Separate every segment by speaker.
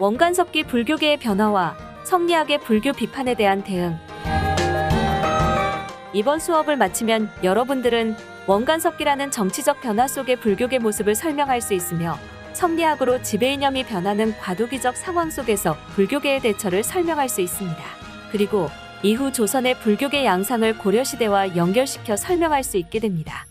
Speaker 1: 원간섭기 불교계의 변화와 성리학의 불교 비판에 대한 대응. 이번 수업을 마치면 여러분들은 원간섭기라는 정치적 변화 속의 불교계 모습을 설명할 수 있으며 성리학으로 지배이념이 변하는 과도기적 상황 속에서 불교계의 대처를 설명할 수 있습니다. 그리고 이후 조선의 불교계 양상을 고려시대와 연결시켜 설명할 수 있게 됩니다.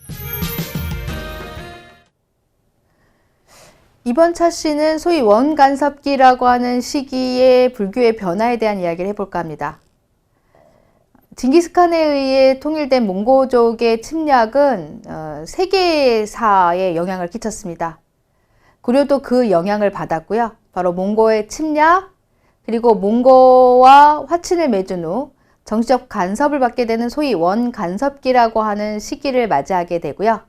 Speaker 2: 이번 차시는 소위 원간섭기라고 하는 시기의 불교의 변화에 대한 이야기를 해볼까 합니다. 징기스칸에 의해 통일된 몽고족의 침략은 어, 세계사에 영향을 끼쳤습니다. 고려도 그 영향을 받았고요. 바로 몽고의 침략, 그리고 몽고와 화친을 맺은 후 정치적 간섭을 받게 되는 소위 원간섭기라고 하는 시기를 맞이하게 되고요.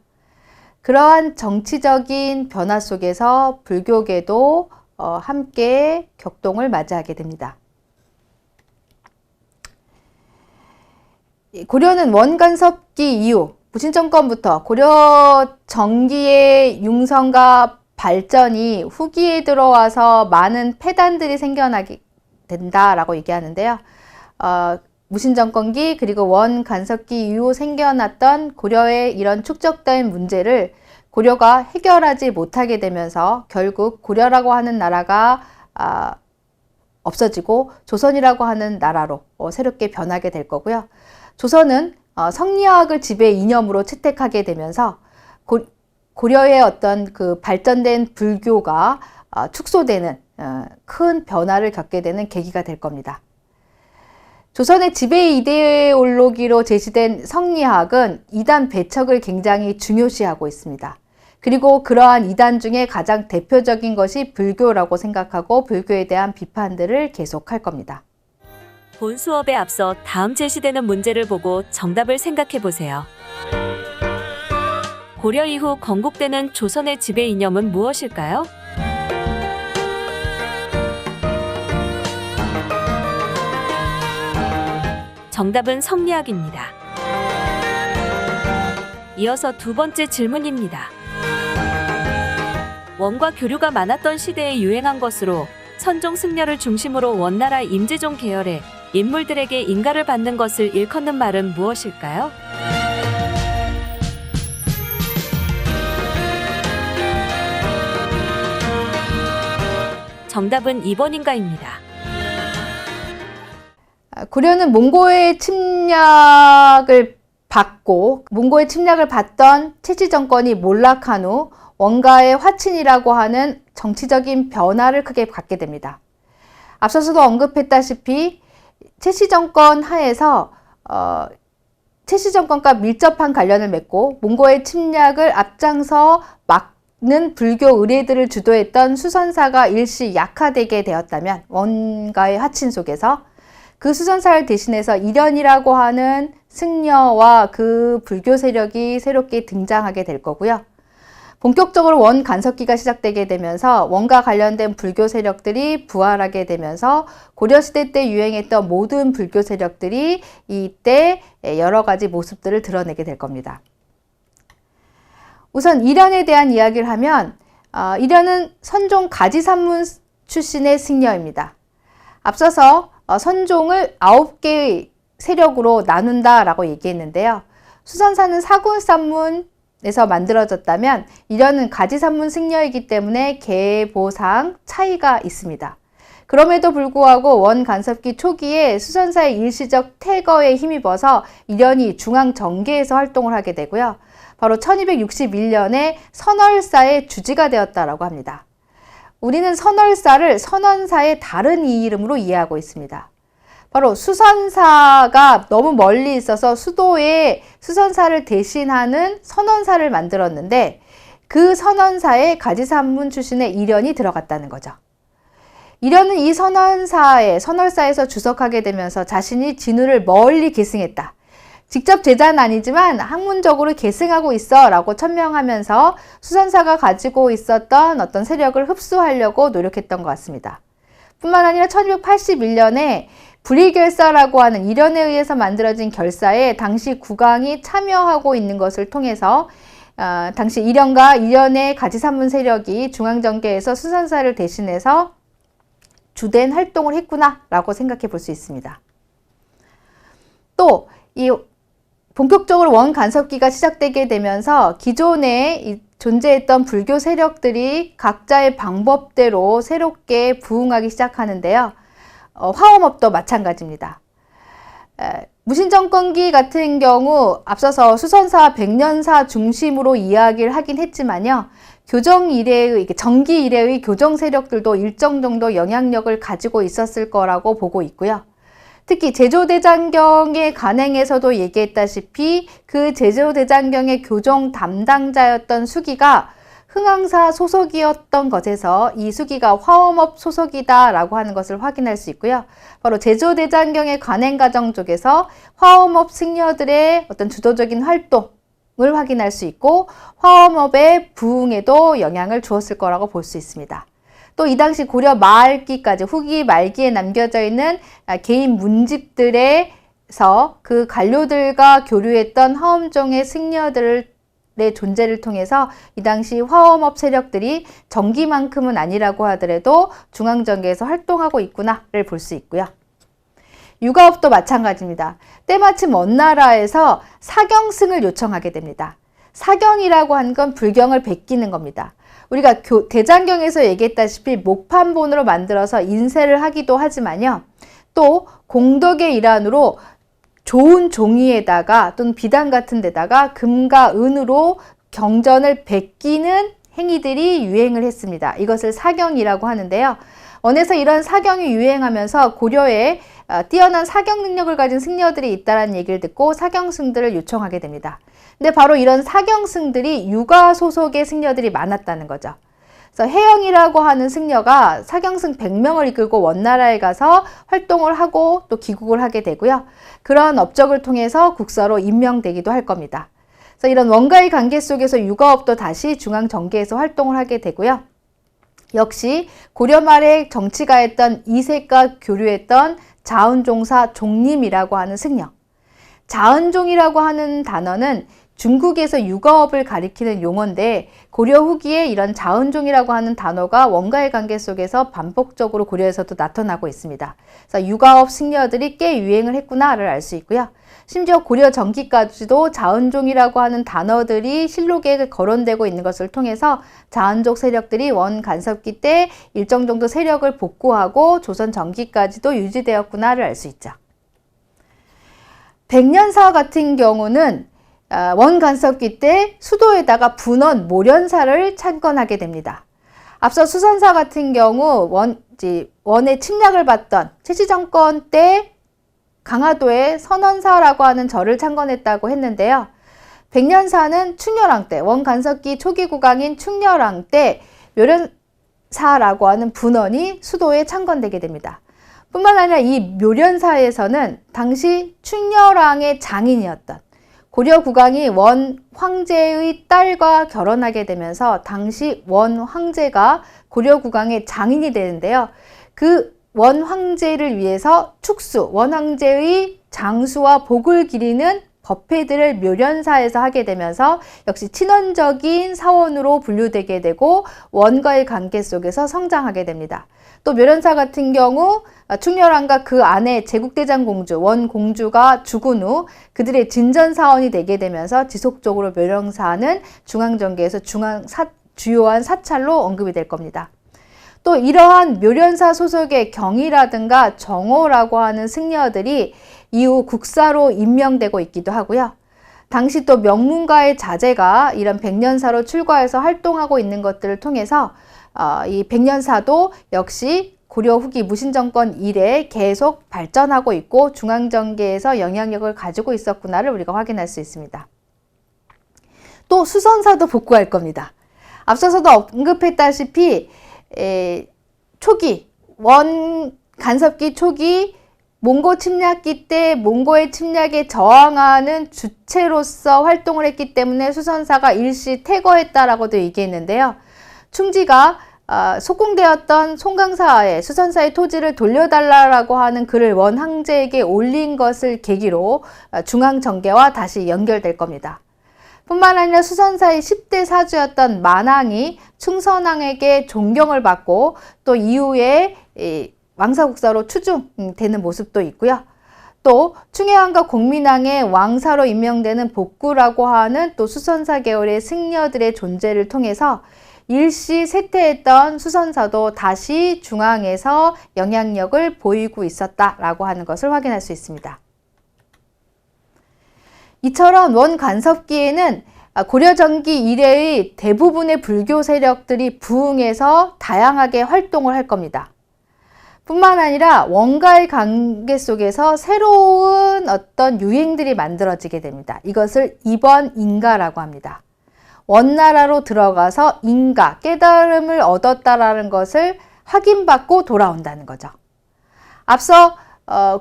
Speaker 2: 그러한 정치적인 변화 속에서 불교계도 어, 함께 격동을 맞이하게 됩니다. 고려는 원간섭기 이후 무신정권부터 고려 정기의 융성과 발전이 후기에 들어와서 많은 폐단들이 생겨나게 된다라고 얘기하는데요. 어, 무신정권기 그리고 원간섭기 이후 생겨났던 고려의 이런 축적된 문제를 고려가 해결하지 못하게 되면서 결국 고려라고 하는 나라가 아, 없어지고 조선이라고 하는 나라로 어, 새롭게 변하게 될 거고요. 조선은 어, 성리학을 지배 이념으로 채택하게 되면서 고, 고려의 어떤 그 발전된 불교가 어, 축소되는 어, 큰 변화를 겪게 되는 계기가 될 겁니다. 조선의 지배 이데올로기로 제시된 성리학은 이단 배척을 굉장히 중요시하고 있습니다. 그리고 그러한 이단 중에 가장 대표적인 것이 불교라고 생각하고 불교에 대한 비판들을 계속할 겁니다.
Speaker 1: 본 수업에 앞서 다음 제시되는 문제를 보고 정답을 생각해 보세요. 고려 이후 건국되는 조선의 지배 이념은 무엇일까요? 정답은 성리학입니다. 이어서 두 번째 질문입니다. 원과 교류가 많았던 시대에 유행한 것으로 선종 승려를 중심으로 원나라 임재종 계열의 인물들에게 인가를 받는 것을 일컫는 말은 무엇일까요? 정답은 2번인가입니다.
Speaker 2: 아, 고려는 몽고의 침략을 받고 몽고의 침략을 받던 채지 정권이 몰락한 후 원가의 화친이라고 하는 정치적인 변화를 크게 갖게 됩니다. 앞서서도 언급했다시피 채시 정권 하에서 어, 채시 정권과 밀접한 관련을 맺고 몽고의 침략을 앞장서 막는 불교 의례들을 주도했던 수선사가 일시 약화되게 되었다면 원가의 화친 속에서 그 수선사를 대신해서 이련이라고 하는 승려와 그 불교 세력이 새롭게 등장하게 될 거고요. 본격적으로 원 간섭기가 시작되게 되면서 원과 관련된 불교 세력들이 부활하게 되면서 고려시대 때 유행했던 모든 불교 세력들이 이때 여러 가지 모습들을 드러내게 될 겁니다. 우선 이련에 대한 이야기를 하면 어, 이련은 선종 가지산문 출신의 승려입니다. 앞서서 어, 선종을 아홉 개의 세력으로 나눈다라고 얘기했는데요. 수선사는 사군 산문 에서 만들어졌다면 이련은 가지 산문 승려이기 때문에 계보상 차이가 있습니다. 그럼에도 불구하고 원간섭기 초기에 수선사의 일시적 퇴거에 힘입어서 이련이 중앙 정계에서 활동을 하게 되고요. 바로 1261년에 선월사의 주지가 되었다라고 합니다. 우리는 선월사를 선원사의 다른 이름으로 이해하고 있습니다. 바로 수선사가 너무 멀리 있어서 수도에 수선사를 대신하는 선원사를 만들었는데 그 선원사에 가지산문 출신의 이련이 들어갔다는 거죠. 이련은 이 선원사에 선월사에서 주석하게 되면서 자신이 진우를 멀리 계승했다. 직접 제자는 아니지만 학문적으로 계승하고 있어 라고 천명하면서 수선사가 가지고 있었던 어떤 세력을 흡수하려고 노력했던 것 같습니다. 뿐만 아니라 1281년에 불의결사라고 하는 이련에 의해서 만들어진 결사에 당시 국왕이 참여하고 있는 것을 통해서 어, 당시 이련과 이련의 가지산문 세력이 중앙정계에서 수선사를 대신해서 주된 활동을 했구나라고 생각해 볼 수 있습니다. 또이 본격적으로 원 간섭기가 시작되게 되면서 기존에 이 존재했던 불교 세력들이 각자의 방법대로 새롭게 부흥하기 시작하는데요. 어, 화엄업도 마찬가지입니다. 에, 무신정권기 같은 경우 앞서서 수선사 백년사 중심으로 이야기를 하긴 했지만요. 교정 이래의 정기 이래의 교정 세력들도 일정 정도 영향력을 가지고 있었을 거라고 보고 있고요. 특히 제조대장경의 간행에서도 얘기했다시피 그 제조대장경의 교정 담당자였던 수기가 흥왕사 소속이었던 것에서 이 수기가 화엄업 소속이다라고 하는 것을 확인할 수 있고요. 바로 제조대장경의 관행 과정 쪽에서 화엄업 승려들의 어떤 주도적인 활동을 확인할 수 있고 화엄업의 부흥에도 영향을 주었을 거라고 볼 수 있습니다. 또 이 당시 고려 말기까지 후기 말기에 남겨져 있는 개인 문집들에서 그 관료들과 교류했던 화엄종의 승려들을 의 존재를 통해서 이 당시 화엄업 세력들이 정기만큼은 아니라고 하더라도 중앙정계에서 활동하고 있구나를 볼 수 있고요. 육아업도 마찬가지입니다. 때마침 먼 나라에서 사경승을 요청하게 됩니다. 사경이라고 하는 건 불경을 베끼는 겁니다. 우리가 교, 대장경에서 얘기했다시피 목판본으로 만들어서 인쇄를 하기도 하지만요. 또 공덕의 일환으로 좋은 종이에다가 또는 비단 같은 데다가 금과 은으로 경전을 베끼는 행위들이 유행을 했습니다. 이것을 사경이라고 하는데요. 원에서 이런 사경이 유행하면서 고려에 어, 뛰어난 사경 능력을 가진 승려들이 있다는 얘기를 듣고 사경승들을 요청하게 됩니다. 근데 바로 이런 사경승들이 육아 소속의 승려들이 많았다는 거죠. 그래서 해영이라고 하는 승려가 사경승 100명을 이끌고 원나라에 가서 활동을 하고 또 귀국을 하게 되고요. 그런 업적을 통해서 국사로 임명되기도 할 겁니다. 그래서 이런 원가의 관계 속에서 육아업도 다시 중앙 정계에서 활동을 하게 되고요. 역시 고려 말에 정치가였던 이색과 교류했던 자은종사 종림이라고 하는 승려. 자은종이라고 하는 단어는 중국에서 육아업을 가리키는 용어인데 고려 후기에 이런 자은종이라고 하는 단어가 원가의 관계 속에서 반복적으로 고려에서도 나타나고 있습니다. 그래서 육아업 승려들이 꽤 유행을 했구나를 알 수 있고요. 심지어 고려 전기까지도 자은종이라고 하는 단어들이 실록에 거론되고 있는 것을 통해서 자은족 세력들이 원 간섭기 때 일정 정도 세력을 복구하고 조선 전기까지도 유지되었구나를 알 수 있죠. 백년사 같은 경우는 아, 원 간섭기 때 수도에다가 분원 모련사를 창건하게 됩니다. 앞서 수선사 같은 경우 원, 원의 침략을 받던 최시정권 때 강화도에 선원사라고 하는 절을 창건했다고 했는데요. 백년사는 충렬왕 때, 원간섭기 초기 국왕인 충렬왕 때 묘련사라고 하는 분원이 수도에 창건되게 됩니다. 뿐만 아니라 이 묘련사에서는 당시 충렬왕의 장인이었던 고려 국왕이 원 황제의 딸과 결혼하게 되면서 당시 원 황제가 고려 국왕의 장인이 되는데요. 그 원 황제를 위해서 축수, 원 황제의 장수와 복을 기리는 법회들을 묘련사에서 하게 되면서 역시 친원적인 사원으로 분류되게 되고 원과의 관계 속에서 성장하게 됩니다. 또 묘련사 같은 경우 충렬왕과 그 아내 제국대장 공주 원 공주가 죽은 후 그들의 진전 사원이 되게 되면서 지속적으로 묘령사는 중앙정계에서 중앙 사, 주요한 사찰로 언급이 될 겁니다. 또 이러한 묘련사 소속의 경이라든가 정호라고 하는 승려들이 이후 국사로 임명되고 있기도 하고요. 당시 또 명문가의 자제가 이런 백년사로 출가해서 활동하고 있는 것들을 통해서 어, 이 백년사도 역시 고려 후기 무신정권 이래 계속 발전하고 있고 중앙정계에서 영향력을 가지고 있었구나를 우리가 확인할 수 있습니다. 또 수선사도 복구할 겁니다. 앞서서도 언급했다시피 에, 초기 원 간섭기 초기 몽고 침략기 때 몽고의 침략에 저항하는 주체로서 활동을 했기 때문에 수선사가 일시 퇴거했다라고도 얘기했는데요. 충지가 어, 속공되었던 송강사의 수선사의 토지를 돌려달라고 하는 글을 원 황제에게 올린 것을 계기로 어, 중앙정계와 다시 연결될 겁니다. 뿐만 아니라 수선사의 10대 사주였던 만왕이 충선왕에게 존경을 받고 또 이후에 왕사국사로 추중되는 모습도 있고요. 또 충혜왕과 공민왕의 왕사로 임명되는 복구라고 하는 또 수선사 계열의 승려들의 존재를 통해서 일시 쇠퇴했던 수선사도 다시 중앙에서 영향력을 보이고 있었다라고 하는 것을 확인할 수 있습니다. 이처럼 원간섭기에는 고려전기 이래의 대부분의 불교 세력들이 부흥해서 다양하게 활동을 할 겁니다. 뿐만 아니라 원가의 관계 속에서 새로운 어떤 유행들이 만들어지게 됩니다. 이것을 이번 인가라고 합니다. 원나라로 들어가서 인가, 깨달음을 얻었다라는 것을 확인받고 돌아온다는 거죠. 앞서 어,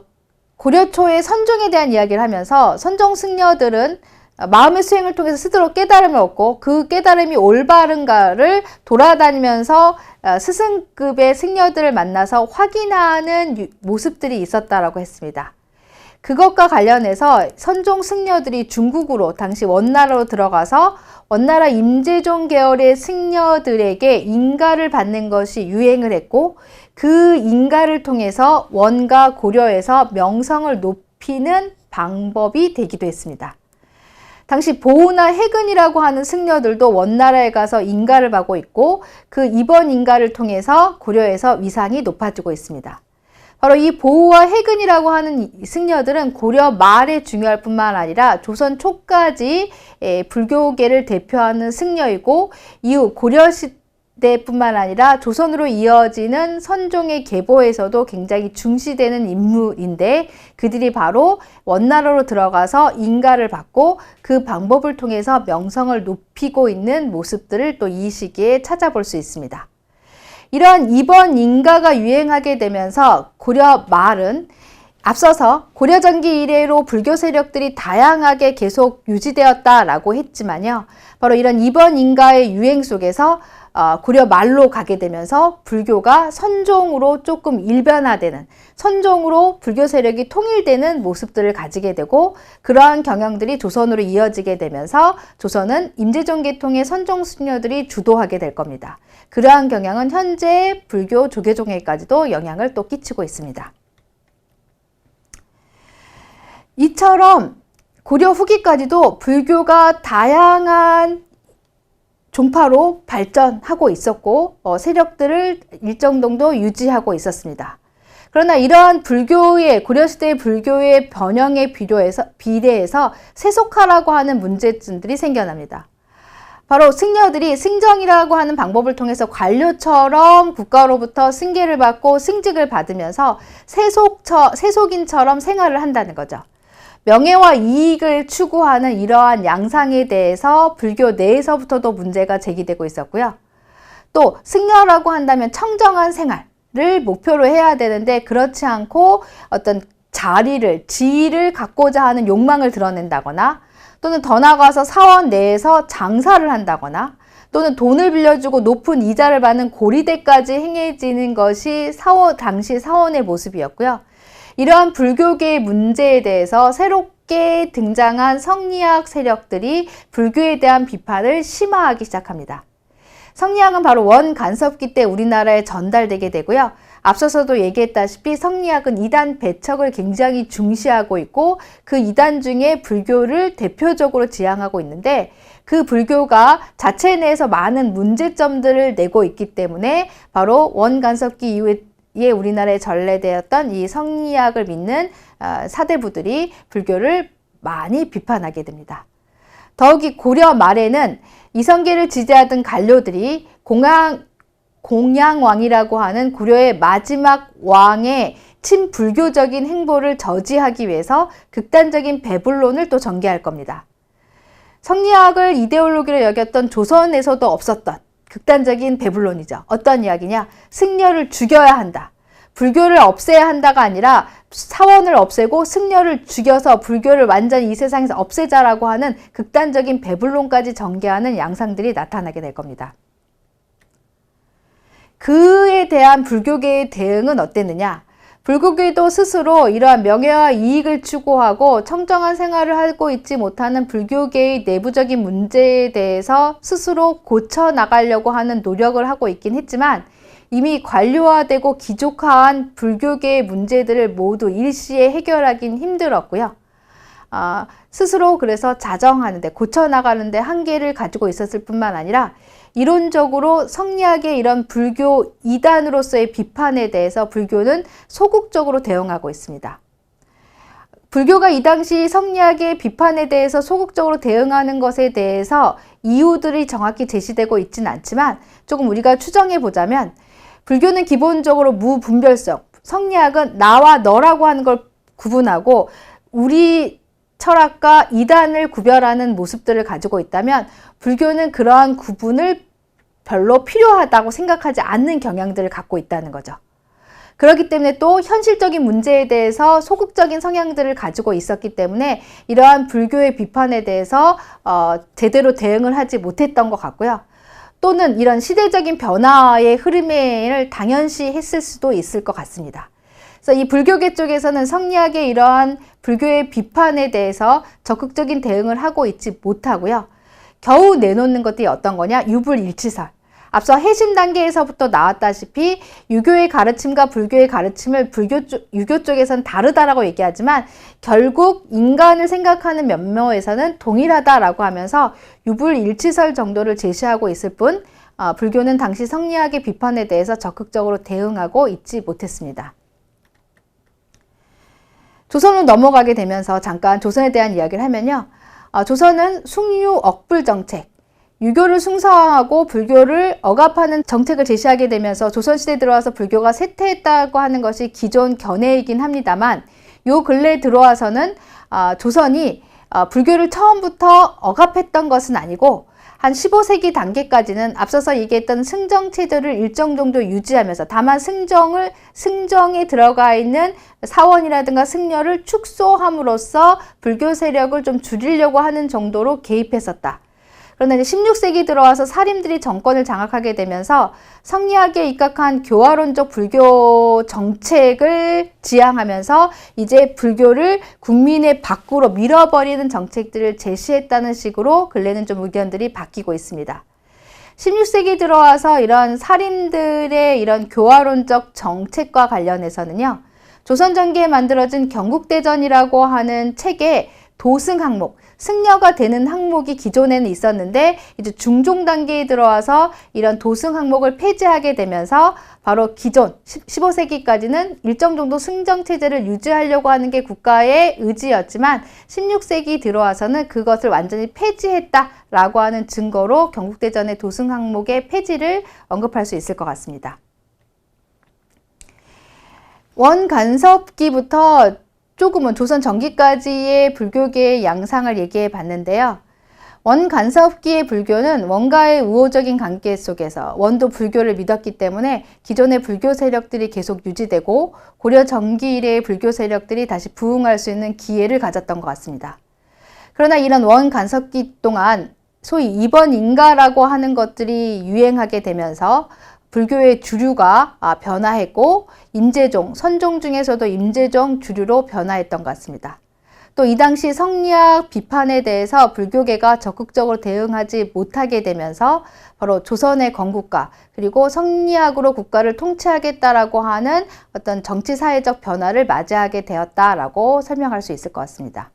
Speaker 2: 고려 초의 선종에 대한 이야기를 하면서 선종 승려들은 마음의 수행을 통해서 스스로 깨달음을 얻고 그 깨달음이 올바른가를 돌아다니면서 어, 스승급의 승려들을 만나서 확인하는 모습들이 있었다라고 했습니다. 그것과 관련해서 선종 승려들이 중국으로 당시 원나라로 들어가서 원나라 임재종 계열의 승려들에게 인가를 받는 것이 유행을 했고 그 인가를 통해서 원가 고려에서 명성을 높이는 방법이 되기도 했습니다. 당시 보우나 해근이라고 하는 승려들도 원나라에 가서 인가를 받고 있고 그 이번 인가를 통해서 고려에서 위상이 높아지고 있습니다. 바로 이 보우와 해근이라고 하는 승려들은 고려 말에 중요할 뿐만 아니라 조선 초까지 불교계를 대표하는 승려이고 이후 고려 시대뿐만 아니라 조선으로 이어지는 선종의 계보에서도 굉장히 중시되는 인물인데 그들이 바로 원나라로 들어가서 인가를 받고 그 방법을 통해서 명성을 높이고 있는 모습들을 또 이 시기에 찾아볼 수 있습니다. 이러한 이번 인가가 유행하게 되면서 고려 말은 앞서서 고려전기 이래로 불교 세력들이 다양하게 계속 유지되었다라고 했지만요. 바로 이런 이번 인가의 유행 속에서 어, 고려 말로 가게 되면서 불교가 선종으로 조금 일변화되는 선종으로 불교 세력이 통일되는 모습들을 가지게 되고 그러한 경영들이 조선으로 이어지게 되면서 조선은 임재종 계통의 선종 수녀들이 주도하게 될 겁니다. 그러한 경향은 현재 불교 조계종에까지도 영향을 또 끼치고 있습니다. 이처럼 고려 후기까지도 불교가 다양한 종파로 발전하고 있었고 어, 세력들을 일정 정도 유지하고 있었습니다. 그러나 이러한 불교의 고려시대의 불교의 변형에 비례해서, 비례해서 세속화라고 하는 문제점들이 생겨납니다. 바로 승려들이 승정이라고 하는 방법을 통해서 관료처럼 국가로부터 승계를 받고 승직을 받으면서 세속처, 세속인처럼 생활을 한다는 거죠. 명예와 이익을 추구하는 이러한 양상에 대해서 불교 내에서부터도 문제가 제기되고 있었고요. 또 승려라고 한다면 청정한 생활을 목표로 해야 되는데 그렇지 않고 어떤 자리를, 지위를 갖고자 하는 욕망을 드러낸다거나 또는 더 나아가서 사원 내에서 장사를 한다거나 또는 돈을 빌려주고 높은 이자를 받는 고리대까지 행해지는 것이 사원, 당시 사원의 모습이었고요. 이러한 불교계의 문제에 대해서 새롭게 등장한 성리학 세력들이 불교에 대한 비판을 심화하기 시작합니다. 성리학은 바로 원 간섭기 때 우리나라에 전달되게 되고요. 앞서서도 얘기했다시피 성리학은 이단 배척을 굉장히 중시하고 있고 그 이단 중에 불교를 대표적으로 지향하고 있는데 그 불교가 자체 내에서 많은 문제점들을 내고 있기 때문에 바로 원간섭기 이후에 이에 우리나라에 전래되었던 이 성리학을 믿는 어, 사대부들이 불교를 많이 비판하게 됩니다. 더욱이 고려 말에는 이성계를 지지하던 관료들이 공양, 공양왕이라고 하는 고려의 마지막 왕의 친불교적인 행보를 저지하기 위해서 극단적인 배불론을 또 전개할 겁니다. 성리학을 이데올로기로 여겼던 조선에서도 없었던 극단적인 배불론이죠. 어떤 이야기냐? 승려를 죽여야 한다. 불교를 없애야 한다가 아니라 사원을 없애고 승려를 죽여서 불교를 완전히 이 세상에서 없애자라고 하는 극단적인 배불론까지 전개하는 양상들이 나타나게 될 겁니다. 그에 대한 불교계의 대응은 어땠느냐? 불교계도 스스로 이러한 명예와 이익을 추구하고 청정한 생활을 하고 있지 못하는 불교계의 내부적인 문제에 대해서 스스로 고쳐 나가려고 하는 노력을 하고 있긴 했지만 이미 관료화되고 기족화한 불교계의 문제들을 모두 일시에 해결하긴 힘들었고요. 아, 스스로 그래서 자정하는데 고쳐 나가는데 한계를 가지고 있었을 뿐만 아니라 이론적으로 성리학의 이런 불교 이단으로서의 비판에 대해서 불교는 소극적으로 대응하고 있습니다. 불교가 이 당시 성리학의 비판에 대해서 소극적으로 대응하는 것에 대해서 이유들이 정확히 제시되고 있지는 않지만 조금 우리가 추정해 보자면 불교는 기본적으로 무분별성, 성리학은 나와 너라고 하는 걸 구분하고 우리 철학과 이단을 구별하는 모습들을 가지고 있다면 불교는 그러한 구분을 별로 필요하다고 생각하지 않는 경향들을 갖고 있다는 거죠. 그렇기 때문에 또 현실적인 문제에 대해서 소극적인 성향들을 가지고 있었기 때문에 이러한 불교의 비판에 대해서 어, 제대로 대응을 하지 못했던 것 같고요. 또는 이런 시대적인 변화의 흐름을 당연시 했을 수도 있을 것 같습니다. 그래서 이 불교계 쪽에서는 성리학의 이러한 불교의 비판에 대해서 적극적인 대응을 하고 있지 못하고요. 겨우 내놓는 것들이 어떤 거냐? 유불일치설. 앞서 해심 단계에서부터 나왔다시피 유교의 가르침과 불교의 가르침을 불교 쪽, 유교 쪽에서는 다르다라고 얘기하지만 결국 인간을 생각하는 면모에서는 동일하다라고 하면서 유불일치설 정도를 제시하고 있을 뿐 어, 불교는 당시 성리학의 비판에 대해서 적극적으로 대응하고 있지 못했습니다. 조선으로 넘어가게 되면서 잠깐 조선에 대한 이야기를 하면요. 어, 조선은 숭유 억불 정책, 유교를 숭상하고 불교를 억압하는 정책을 제시하게 되면서 조선시대에 들어와서 불교가 쇠퇴했다고 하는 것이 기존 견해이긴 합니다만 요 근래에 들어와서는 아, 조선이 아, 불교를 처음부터 억압했던 것은 아니고 한 15세기 단계까지는 앞서서 얘기했던 승정 체제를 일정 정도 유지하면서 다만 승정을 승정에 들어가 있는 사원이라든가 승려를 축소함으로써 불교 세력을 좀 줄이려고 하는 정도로 개입했었다. 그러나 이제 16세기 들어와서 사림들이 정권을 장악하게 되면서 성리학에 입각한 교화론적 불교 정책을 지향하면서 이제 불교를 국민의 밖으로 밀어버리는 정책들을 제시했다는 식으로 근래는 좀 의견들이 바뀌고 있습니다. 16세기 들어와서 이런 사림들의 이런 교화론적 정책과 관련해서는요. 조선 전기에 만들어진 경국대전이라고 하는 책에 도승 항목, 승려가 되는 항목이 기존에는 있었는데 이제 중종 단계에 들어와서 이런 도승 항목을 폐지하게 되면서 바로 기존 15세기까지는 일정 정도 승정 체제를 유지하려고 하는 게 국가의 의지였지만 16세기 들어와서는 그것을 완전히 폐지했다라고 하는 증거로 경국대전의 도승 항목의 폐지를 언급할 수 있을 것 같습니다. 원간섭기부터 조금은 조선 전기까지의 불교계의 양상을 얘기해 봤는데요. 원간섭기의 불교는 원과의 우호적인 관계 속에서 원도 불교를 믿었기 때문에 기존의 불교 세력들이 계속 유지되고 고려 전기 이래의 불교 세력들이 다시 부흥할 수 있는 기회를 가졌던 것 같습니다. 그러나 이런 원간섭기 동안 소위 이번 인가라고 하는 것들이 유행하게 되면서 불교의 주류가 아, 변화했고 임재종, 선종 중에서도 임재종 주류로 변화했던 것 같습니다. 또 이 당시 성리학 비판에 대해서 불교계가 적극적으로 대응하지 못하게 되면서 바로 조선의 건국가 그리고 성리학으로 국가를 통치하겠다라고 하는 어떤 정치 사회적 변화를 맞이하게 되었다라고 설명할 수 있을 것 같습니다.